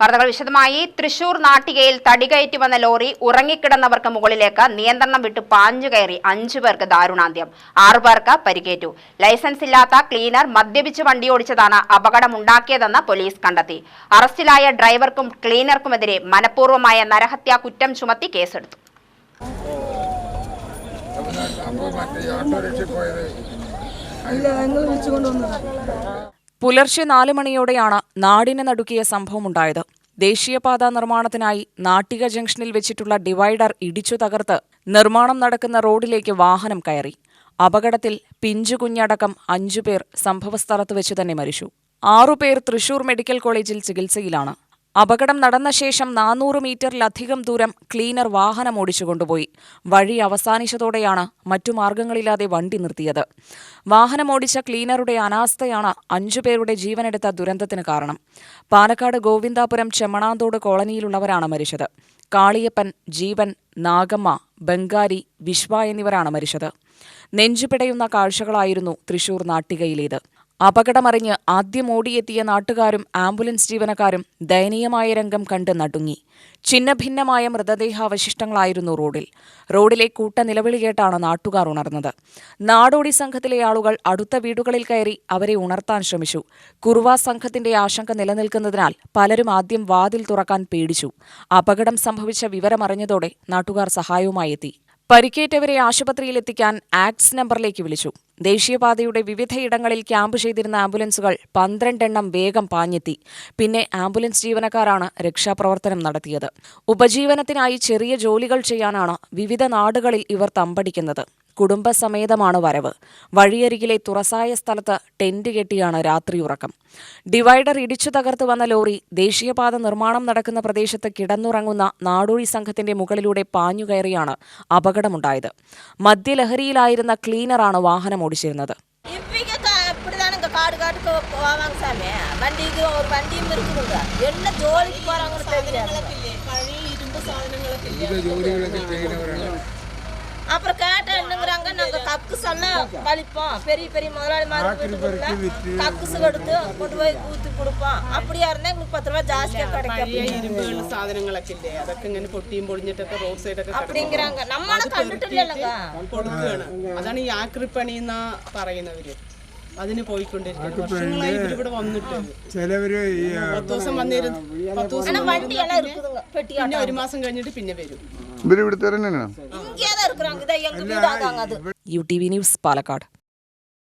വാർത്തകൾ വിശദമായി. തൃശൂർ നാട്ടികയിൽ തടികയറ്റി വന്ന ലോറി ഉറങ്ങിക്കിടന്നവർക്ക് മുകളിലേക്ക് നിയന്ത്രണം വിട്ട് പാഞ്ഞു കയറി അഞ്ചു പേർക്ക് ദാരുണാന്ത്യം. ആറുപേർക്ക് പരിക്കേറ്റു. ലൈസൻസ് ഇല്ലാത്ത ക്ലീനർ മദ്യപിച്ച് വണ്ടിയോടിച്ചതാണ് അപകടമുണ്ടാക്കിയതെന്ന് പോലീസ് കണ്ടെത്തി. അറസ്റ്റിലായ ഡ്രൈവർക്കും ക്ലീനർക്കുമെതിരെ മനഃപൂർവമായ നരഹത്യാ കുറ്റം ചുമത്തി കേസെടുത്തു. ഇല്ല ഞങ്ങൾ വിളിച്ചു കൊണ്ടുവന്നത് പുലർച്ചെ നാല് മണിയോടെയാണ് നാടിനെ നടുക്കിയ സംഭവമുണ്ടായത്. ദേശീയപാത നിർമ്മാണത്തിനായി നാട്ടിക ജംഗ്ഷനിൽ വെച്ചിട്ടുള്ള ഡിവൈഡർ ഇടിച്ചു തകർത്ത് നിർമ്മാണം നടക്കുന്ന റോഡിലേക്ക് വാഹനം കയറി. അപകടത്തിൽ പിഞ്ചുകുഞ്ഞടക്കം അഞ്ചുപേർ സംഭവസ്ഥലത്ത് വെച്ച് തന്നെ മരിച്ചു. ആറുപേർ തൃശൂർ മെഡിക്കൽ കോളേജിൽ ചികിത്സയിലാണ്. അപകടം നടന്ന ശേഷം നാനൂറ് മീറ്ററിലധികം ദൂരം ക്ലീനർ വാഹനം ഓടിച്ചുകൊണ്ടുപോയി വഴി അവസാനിച്ചതോടെയാണ് മറ്റു മാർഗങ്ങളില്ലാതെ വണ്ടി നിർത്തിയത്. വാഹനം ഓടിച്ച ക്ലീനറുടെ അനാസ്ഥയാണ് അഞ്ചുപേരുടെ ജീവനെടുത്ത ദുരന്തത്തിന് കാരണം. പാലക്കാട് ഗോവിന്ദാപുരം ചെമ്മണാന്തോട് കോളനിയിലുള്ളവരാണ് മരിച്ചത്. കാളിയപ്പൻ ജീവൻ നാഗമ്മ ബംഗാരി വിശ്വ എന്നിവരാണ് മരിച്ചത്. നെഞ്ചുപിടയുന്ന കാഴ്ചകളായിരുന്നു തൃശൂർ നാട്ടികയിലേത്. അപകടമറിഞ്ഞ് ആദ്യം ഓടിയെത്തിയ നാട്ടുകാരും ആംബുലൻസ് ജീവനക്കാരും ദയനീയമായ രംഗം കണ്ട് നടുങ്ങി. ഛിന്നഭിന്നമായ മൃതദേഹാവശിഷ്ടങ്ങളായിരുന്നു റോഡിൽ. റോഡിലെ കൂട്ട നിലവിളി കേട്ടാണ് നാട്ടുകാർ ഉണർന്നത്. നാടോടി സംഘത്തിലെ ആളുകൾ അടുത്ത വീടുകളിൽ കയറി അവരെ ഉണർത്താൻ ശ്രമിച്ചു. കുറുവ സംഘത്തിന്റെ ആശങ്ക നിലനിൽക്കുന്നതിനാൽ പലരും ആദ്യം വാതിൽ തുറക്കാൻ പേടിച്ചു. അപകടം സംഭവിച്ച വിവരമറിഞ്ഞതോടെ നാട്ടുകാർ സഹായവുമായി എത്തി. പരിക്കേറ്റവരെ ആശുപത്രിയിലെത്തിക്കാൻ ആക്സ് നമ്പറിലേക്ക് വിളിച്ചു. ദേശീയപാതയുടെ വിവിധയിടങ്ങളിൽ ക്യാമ്പ് ചെയ്തിരുന്ന ആംബുലൻസുകൾ പന്ത്രണ്ടെണ്ണം വേഗം പാഞ്ഞെത്തി. പിന്നെ ആംബുലൻസ് ജീവനക്കാരാണ് രക്ഷാപ്രവർത്തനം നടത്തിയത്. ഉപജീവനത്തിനായി ചെറിയ ജോലികൾ ചെയ്യാനാണ് വിവിധ നാടുകളിൽ ഇവർ തമ്പടിക്കുന്നത്. കുടുംബസമേതമാണ് വരവ് വഴിയരികിലെ തുറസായ സ്ഥലത്ത് ടെന്റ് കെട്ടിയാണ് രാത്രിയുറക്കം ഡിവൈഡർ ഇടിച്ചു തകർത്ത് വന്ന ലോറി ദേശീയപാത നിർമ്മാണം നടക്കുന്ന പ്രദേശത്ത് കിടന്നുറങ്ങുന്ന നാടോഴി സംഘത്തിന്റെ മുകളിലൂടെ പാഞ്ഞുകയറിയാണ് അപകടമുണ്ടായത് മദ്യലഹരിയിലായിരുന്ന ക്ലീനറാണ് വാഹനം ഓടിച്ചിരുന്നത് இப்படிங்க கா- இப்படிதானுங்க காடு காட்டுக்கு போவாங்க சாமி வண்டிக்கு ஒரு வண்டியும் இருக்குதுங்க என்ன ஜோலிக்கு போறாங்கன்னு தெரியாது വിവിധ ജോലികളൊക്കെ ചെയ്യുന്നവരാണ് கக்குஸ் எல்லாம் கழிப்போம் பெரிய பெரிய முதலாளி மாதிரி கக்குஸ் எடுத்து கொண்டு போய் ஊத்தி கொடுப்போம் அப்படியா இருந்தா எங்களுக்கு பத்து ரூபாய் ஜாஸ்தியா പഴയ கிடைக்கும் ഇരുമ്പുകൾ സാധനങ്ങളൊക്കെ ഇല്ലേ അതൊക്കെ ഇങ്ങനെ പൊട്ടിയും പൊളിഞ്ഞിട്ടൊക്കെ റോഡ് സൈഡൊക്കെ அப்படிங்கிறாங்க நம்மளால കണ്ടിട്ടില്ലല്ലോ കൊടുക്കുകയാണ് അതാണ് ഈ ആക്രിപ്പണി എന്നാ പറയുന്നവര് അതിന് പോയിക്കൊണ്ടിരിക്കുന്നത് വർഷങ്ങളായി ഇവരിവിടെ വന്നിട്ട് ചിലവര് ഈ പത്ത് ദിവസം വന്നിരുന്നു പത്ത് ദിവസം ஆனா வண்டி எல்லாம் இருக்குதுங்க பெட்டியா പിന്നെ ഒരു മാസം കഴിഞ്ഞിട്ട് പിന്നെ വരും ഇവര് ഇവിടുത്തെ തന്നെയാണ് இங்கேதான் இருக்கிறாங்க இதை எங்க வீடாதாங்க அது U T V news Palakkad